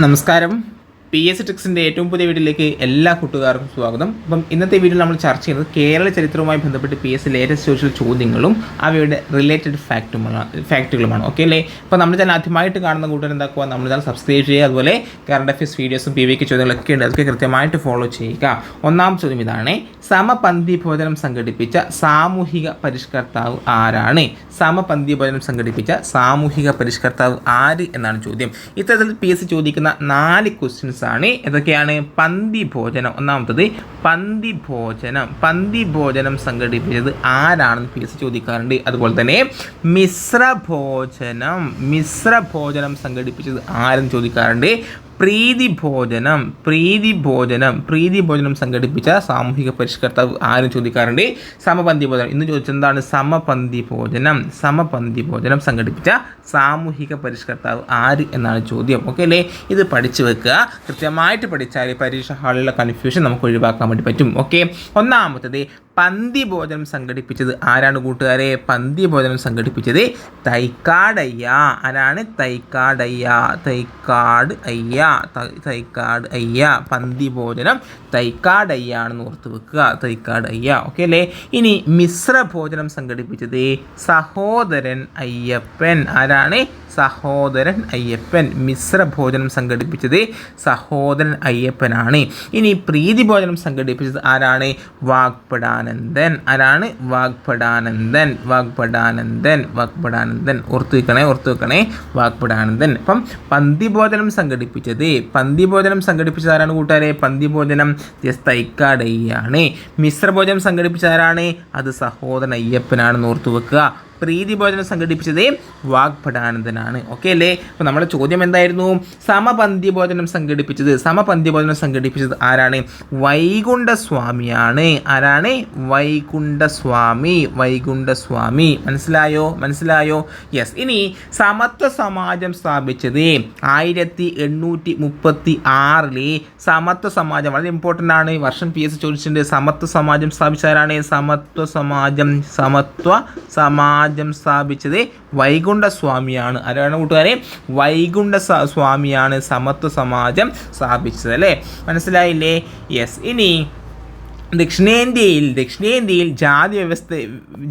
നമസ്കാരം. P S ടെക്സിന്റെ ഏറ്റവും പുതിയ വീഡിയോയിലേക്ക് എല്ലാ കൂട്ടുകാർക്കും സ്വാഗതം. അപ്പം ഇന്നത്തെ വീഡിയോ നമ്മൾ ചർച്ച ചെയ്യുന്നത് കേരള ചരിത്രവുമായി ബന്ധപ്പെട്ട് പി എസ് ലേറ്റസ്റ്റ് ചോദിച്ച ചോദ്യങ്ങളും അവയുടെ റിലേറ്റഡ് ഫാക്റ്റുമാണ് ഫാക്റ്റുകളുമാണ് ഓക്കെ അല്ലേ? അപ്പോൾ നമ്മൾ ചാനൽ ആദ്യമായിട്ട് കാണുന്ന കൂട്ടുകാർ എന്താക്കുക? നമ്മൾ ചാനൽ സബ്സ്ക്രൈബ് ചെയ്യുക. അതുപോലെ കറണ്ട് അഫയേഴ്സ് വീഡിയോസും പി വിക്ക് ചോദ്യങ്ങളൊക്കെ ഉണ്ട്. അതൊക്കെ കൃത്യമായിട്ട് ഫോളോ ചെയ്യുക. ഒന്നാം ചോദ്യം ഇതാണ്. സമപന്തി ഭോജനം സംഘടിപ്പിച്ച സാമൂഹിക പരിഷ്കർത്താവ് ആരാണ്? സമപന്തി ഭോജനം സംഘടിപ്പിച്ച സാമൂഹിക പരിഷ്കർത്താവ് ആര് എന്നാണ് ചോദ്യം. ഇത്തരത്തിൽ പി എസ് ചോദിക്കുന്ന നാല് ക്വസ്റ്റ്യൻസ് ആണ് ഏതൊക്കെയാണ് പന്തി ഭോജനം ഒന്നാമത്തത് പന്തി ഭോജനം പന്തി ഭോജനം സംഘടിപ്പിച്ചത് ആരാണെന്ന് പി എസ് ചോദിക്കാറുണ്ട്. അതുപോലെ തന്നെ മിശ്ര ഭോജനം മിശ്ര ഭോജനം സംഘടിപ്പിച്ചത് ആരെന്ന് ചോദിക്കാറുണ്ട്? പ്രീതി ഭോജനം പ്രീതി ഭോജനം പ്രീതി ഭോജനം സംഘടിപ്പിച്ച സാമൂഹിക പരിഷ്കർത്താവ് ആരും ചോദിക്കാറുണ്ട്. സമപന്തി ഭോജനം ഇന്ന് ചോദിച്ചെന്താണ് സമപന്തി ഭോജനം സമപന്തി ഭോജനം സംഘടിപ്പിച്ച സാമൂഹിക പരിഷ്കർത്താവ് ആര് എന്നാണ് ചോദ്യം. ഓക്കെ അല്ലേ? ഇത് പഠിച്ചു വെക്കുക. കൃത്യമായിട്ട് പഠിച്ചാൽ പരീക്ഷ ഹാളിലുള്ള കൺഫ്യൂഷൻ നമുക്ക് ഒഴിവാക്കാൻ വേണ്ടി പറ്റും. ഓക്കെ ഒന്നാമത്തത് പന്തി ഭോജനം സംഘടിപ്പിച്ചത് ആരാണ് കൂട്ടുകാരെ? പന്തി ഭോജനം സംഘടിപ്പിച്ചത് തൈക്കാടയ്യ. ആരാണ്? തൈക്കാടയ്യ. തൈക്കാട് അയ്യ. തൈക്കാട് അയ്യ. പന്തി ഭോജനം തൈക്കാടയ്യ ആണെന്ന് ഓർത്ത് വെക്കുക. തൈക്കാട് അയ്യ ഓക്കെ അല്ലേ? ഇനി മിശ്ര ഭോജനം സംഘടിപ്പിച്ചത് സഹോദരൻ അയ്യപ്പൻ. ആരാണ്? സഹോദരൻ അയ്യപ്പൻ. മിശ്ര ഭോജനം സംഘടിപ്പിച്ചത് സഹോദരൻ അയ്യപ്പനാണ്. ഇനി പ്രീതി ഭോജനം സംഘടിപ്പിച്ചത് ആരാണ്? വാഗ്പടാനന്ദൻ ആരാണ്? വാഗ്പടാനന്ദൻ വാഗ്പടാനന്ദൻ വാഗ്പടാനന്ദൻ ഓർത്ത് വെക്കണേ ഓർത്ത് വെക്കണേ. വാഗ്പടാനന്ദൻ അപ്പം പന്തി ഭോജനം സംഘടിപ്പിച്ചത്. പന്തി ഭോജനം സംഘടിപ്പിച്ചത് ആരാണ് കൂട്ടുകാരെ? പന്തി ഭോജനം എസ് തൈക്കാടയ്യാണ് മിശ്ര ഭോജനം സംഘടിപ്പിച്ചത് ആരാണ്? അത് സഹോദരൻ അയ്യപ്പനാണെന്ന് ഓർത്തു വെക്കുക. പ്രീതി ഭോജനം സംഘടിപ്പിച്ചത് വാഗ്ഭടാനന്ദനാണ് ഓക്കെ അല്ലേ? അപ്പോൾ നമ്മുടെ ചോദ്യം എന്തായിരുന്നു? സമപന്തി ഭോജനം സംഘടിപ്പിച്ചത് സമപന്തി ഭോജനം സംഘടിപ്പിച്ചത് ആരാണ്? വൈകുണ്ഠസ്വാമിയാണ്. ആരാണ്? വൈകുണ്ഠസ്വാമി വൈകുണ്ഠസ്വാമി. മനസ്സിലായോ? മനസ്സിലായോ? യെസ് ഇനി സമത്വ സമാജം സ്ഥാപിച്ചത് ആയിരത്തി എണ്ണൂറ്റി മുപ്പത്തി ആറിലെ സമത്വ സമാജം വളരെ ഇമ്പോർട്ടന്റ് ആണ്. വർഷം പി എസ് ചോദിച്ചിട്ടുണ്ട്. സമത്വ സമാജം സ്ഥാപിച്ച ആരാണ് സമത്വ സമാജം സമത്വ സമാജം സ്ഥാപിച്ചത് വൈകുണ്ഠസ്വാമിയാണ്. ആരാണ് കൂട്ടുകാരെ? വൈകുണ്ഠ സ്വാമിയാണ് സമത്വ സമാജം സ്ഥാപിച്ചത് അല്ലേ? മനസ്സിലായില്ലേ? യെസ് ഇനി ദക്ഷിണേന്ത്യയിൽ ദക്ഷിണേന്ത്യയിൽ ജാതി വ്യവസ്ഥ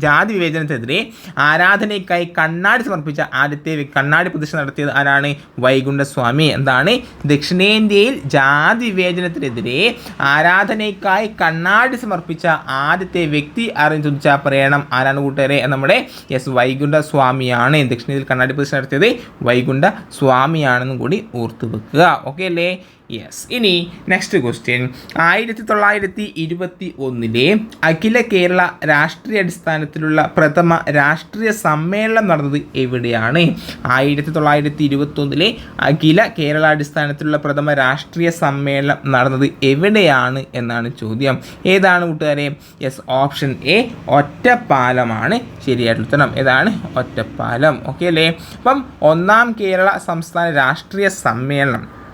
ജാതി വിവേചനത്തിനെതിരെ ആരാധനയ്ക്കായി കണ്ണാടി സമർപ്പിച്ച ആദ്യത്തെ കണ്ണാടി പ്രതിഷ്ഠ നടത്തിയത് ആരാണ്? വൈകുണ്ഠസ്വാമി. എന്താണ്? ദക്ഷിണേന്ത്യയിൽ ജാതി വിവേചനത്തിനെതിരെ ആരാധനയ്ക്കായി കണ്ണാടി സമർപ്പിച്ച ആദ്യത്തെ വ്യക്തി ആരെന്ന് ചോദിച്ചാൽ പറയണം. ആരാണ് കൂട്ടുകാരെ? നമ്മുടെ എസ് വൈകുണ്ഠസ്വാമിയാണ്. ദക്ഷിണേന്ത്യയിൽ കണ്ണാടി പ്രതിഷ്ഠ നടത്തിയത് വൈകുണ്ഠ സ്വാമിയാണെന്നും കൂടി ഓർത്തു വെക്കുക. ഓക്കെ അല്ലേ? യെസ് ഇനി നെക്സ്റ്റ് ക്വസ്റ്റ്യൻ ആയിരത്തി തൊള്ളായിരത്തി ഇരുപത്തി ഒന്നിലെ അഖില കേരള രാഷ്ട്രീയ അടിസ്ഥാനത്തിലുള്ള പ്രഥമ രാഷ്ട്രീയ സമ്മേളനം നടന്നത് എവിടെയാണ്? ആയിരത്തി തൊള്ളായിരത്തി ഇരുപത്തി ഒന്നിലെ അഖില കേരള അടിസ്ഥാനത്തിലുള്ള പ്രഥമ രാഷ്ട്രീയ സമ്മേളനം നടന്നത് എവിടെയാണ് എന്നാണ് ചോദ്യം. ഏതാണ് കൂട്ടുകാരെ? യെസ് ഓപ്ഷൻ എ ഒറ്റപ്പാലമാണ്. ശരിയായിട്ടുള്ള ഉത്തരം. ഏതാണ്? ഒറ്റപ്പാലം. ഓക്കെ അല്ലേ? അപ്പം ഒന്നാം കേരള സംസ്ഥാന രാഷ്ട്രീയ സമ്മേളനം.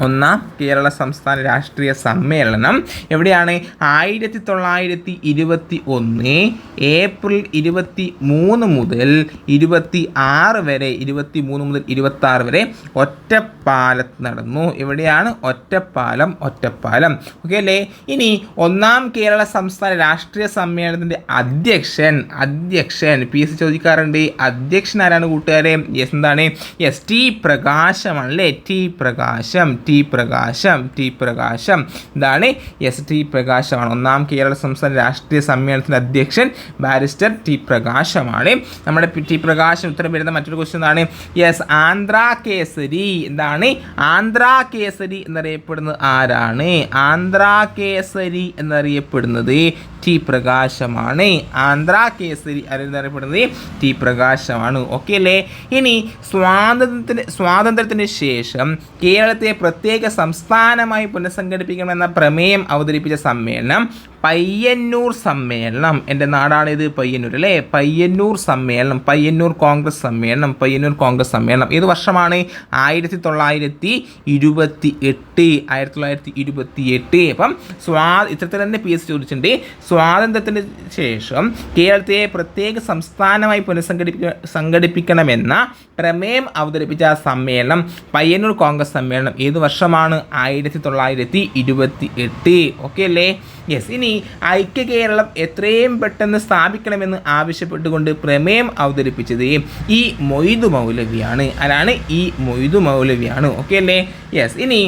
ഒന്നാം കേരള സംസ്ഥാന രാഷ്ട്രീയ സമ്മേളനം എവിടെയാണ്? ആയിരത്തി തൊള്ളായിരത്തി ഇരുപത്തി ഒന്ന് ഏപ്രിൽ ഇരുപത്തി മൂന്ന് മുതൽ ഇരുപത്തി ആറ് വരെ ഇരുപത്തി മൂന്ന് മുതൽ ഇരുപത്തി ആറ് വരെ ഒറ്റപ്പാലത്ത് നടന്നു. എവിടെയാണ്? ഒറ്റപ്പാലം ഒറ്റപ്പാലം. ഓക്കെ അല്ലേ? ഇനി ഒന്നാം കേരള സംസ്ഥാന രാഷ്ട്രീയ സമ്മേളനത്തിന്റെ അധ്യക്ഷൻ അധ്യക്ഷൻ. പി എസ് ചോദിക്കാറുണ്ട്. അധ്യക്ഷൻ ആരാണ് കൂട്ടുകാരെ? യെസ് എന്താണ്? എസ് ടി പ്രകാശമാണ് അല്ലേ ടി പ്രകാശം ടി പ്രകാശം ടി പ്രകാശം. ഇതാണ് എസ് ടി പ്രകാശമാണ്. ഒന്നാം കേരള സംസ്ഥാന രാഷ്ട്രീയ സമ്മേളനത്തിന്റെ അധ്യക്ഷൻ ബാരിസ്റ്റർ ടി പ്രകാശമാണ്. നമ്മുടെ ടി പ്രകാശം ഉത്തരം വരുന്ന മറ്റൊരു ക്വസ്റ്റ്യൻ എന്താണ് യെസ് ആന്ധ്ര കേസരി. എന്താണ് ആന്ധ്ര കേസരി എന്നറിയപ്പെടുന്നത് ആരാണ്? ആന്ധ്ര കേസരി എന്നറിയപ്പെടുന്നത് ടി പ്രകാശമാണ് ആന്ധ്ര കേസരി എന്നറിയപ്പെടുന്നത് ടി പ്രകാശമാണ് ഓക്കെ അല്ലേ? ഇനി സ്വാതന്ത്ര്യത്തിന് സ്വാതന്ത്ര്യത്തിന് ശേഷം കേരളത്തെ പ്രത്യേക സംസ്ഥാനമായി പുനഃസംഘടിപ്പിക്കണമെന്ന പ്രമേയം അവതരിപ്പിച്ച സമ്മേളനം പയ്യന്നൂർ സമ്മേളനം. എന്റെ നാടാണിത് പയ്യന്നൂർ അല്ലേ? പയ്യന്നൂർ സമ്മേളനം പയ്യന്നൂർ കോൺഗ്രസ് സമ്മേളനം പയ്യന്നൂർ കോൺഗ്രസ് സമ്മേളനം. ഏത് വർഷമാണ്? ആയിരത്തി തൊള്ളായിരത്തി ഇരുപത്തി എട്ട് ആയിരത്തി തൊള്ളായിരത്തി ഇരുപത്തി എട്ട് അപ്പം സ്വാ ഇത്തരത്തിൽ തന്നെ പി എസ് ചോദിച്ചിട്ടുണ്ട്. സ്വാതന്ത്ര്യത്തിന് ശേഷം കേരളത്തെ പ്രത്യേക സംസ്ഥാനമായി പുനഃസംഘടിപ്പിക്ക സംഘടിപ്പിക്കണമെന്ന പ്രമേയം അവതരിപ്പിച്ച സമ്മേളനം പയ്യന്നൂർ കോൺഗ്രസ് സമ്മേളനം ഏത് വർഷമാണ്? ആയിരത്തി തൊള്ളായിരത്തി ഇരുപത്തി എട്ട് ഓക്കെ അല്ലേ? യെസ് ഇനി ഐക്യ കേരളം എത്രയും പെട്ടെന്ന് സ്ഥാപിക്കണമെന്ന് ആവശ്യപ്പെട്ടുകൊണ്ട് പ്രമേയം അവതരിപ്പിച്ചത് ഈ മൊയ്തു മൗലവിയാണ്. അതാണ് ഈ മൊയ്തു മൗലവിയാണ്. ഓക്കെ അല്ലേ? യെസ് ഇനി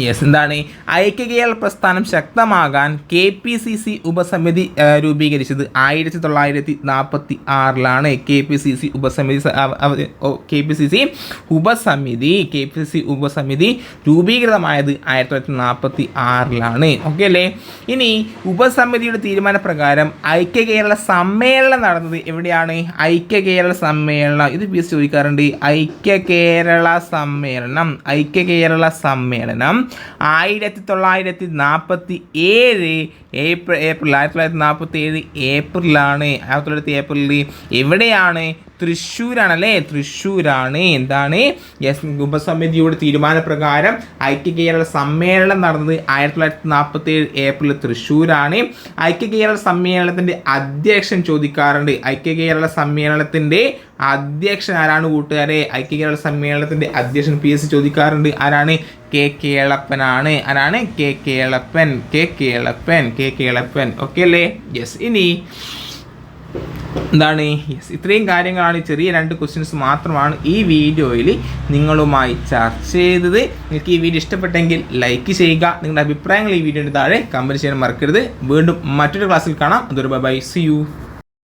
യെസ് എന്താണ്? ഐക്യ കേരള പ്രസ്ഥാനം ശക്തമാകാൻ കെ പി സി സി ഉപസമിതി രൂപീകരിച്ചത് ആയിരത്തി തൊള്ളായിരത്തി നാൽപ്പത്തി ആറിലാണ് കെ പി സി സി ഉപസമിതി കെ പി സി സി ഉപസമിതി കെ പി സി സി ഉപസമിതി രൂപീകൃതമായത് ആയിരത്തി തൊള്ളായിരത്തി നാൽപ്പത്തി ആറിലാണ് ഓക്കെ അല്ലേ? ഇനി ഉപസമിതിയുടെ തീരുമാനപ്രകാരം ഐക്യ കേരള സമ്മേളനം നടന്നത് എവിടെയാണ്? ഐക്യ കേരള സമ്മേളനം. ഇത് പി എസ് ചോദിക്കാറുണ്ട്. ഐക്യ കേരള സമ്മേളനം. ഐക്യ കേരള സമ്മേളനം. ആയിരത്തി തൊള്ളായിരത്തി നാൽപ്പത്തി ഏഴ് ഏപ്രിൽ ഏപ്രിൽ ആയിരത്തി തൊള്ളായിരത്തി നാൽപ്പത്തി ഏഴ് ഏപ്രിലാണ്. ആയിരത്തി തൊള്ളായിരത്തി ഏപ്രിലിൽ എവിടെയാണ് തൃശ്ശൂരാണല്ലേ? തൃശ്ശൂരാണ്. എന്താണ്? യെസ് ഉപസമിതിയുടെ തീരുമാനപ്രകാരം ഐക്യ കേരള സമ്മേളനം നടന്നത് ആയിരത്തി തൊള്ളായിരത്തി നാൽപ്പത്തി ഏഴ് ഏപ്രിൽ തൃശ്ശൂരാണ്. ഐക്യ കേരള സമ്മേളനത്തിന്റെ അധ്യക്ഷൻ ചോദിക്കാറുണ്ട്. ഐക്യ കേരള സമ്മേളനത്തിന്റെ അധ്യക്ഷൻ ആരാണ് കൂട്ടുകാരെ? ഐക്യ കേരള സമ്മേളനത്തിന്റെ അധ്യക്ഷൻ പി എസ് ചോദിക്കാറുണ്ട്. ആരാണ്? കെ കേളപ്പനാണ്. ആരാണ്? K Kelappan. K Kelappan. K Kelappan. Okay അല്ലേ? യെസ് ഇനി എന്താണ്? യെസ് ഇത്രയും കാര്യങ്ങളാണ് ഈ ചെറിയ രണ്ട് ക്വസ്റ്റ്യൻസ് മാത്രമാണ് ഈ വീഡിയോയിൽ നിങ്ങളുമായി ചർച്ച ചെയ്തത്. നിങ്ങൾക്ക് ഈ വീഡിയോ ഇഷ്ടപ്പെട്ടെങ്കിൽ ലൈക്ക് ചെയ്യുക. നിങ്ങളുടെ അഭിപ്രായങ്ങൾ ഈ വീഡിയോയുടെ താഴെ കമന്റ് ചെയ്യാൻ മറക്കരുത്. വീണ്ടും മറ്റൊരു ക്ലാസ്സിൽ കാണാം. അതൊരു ബൈ സി യു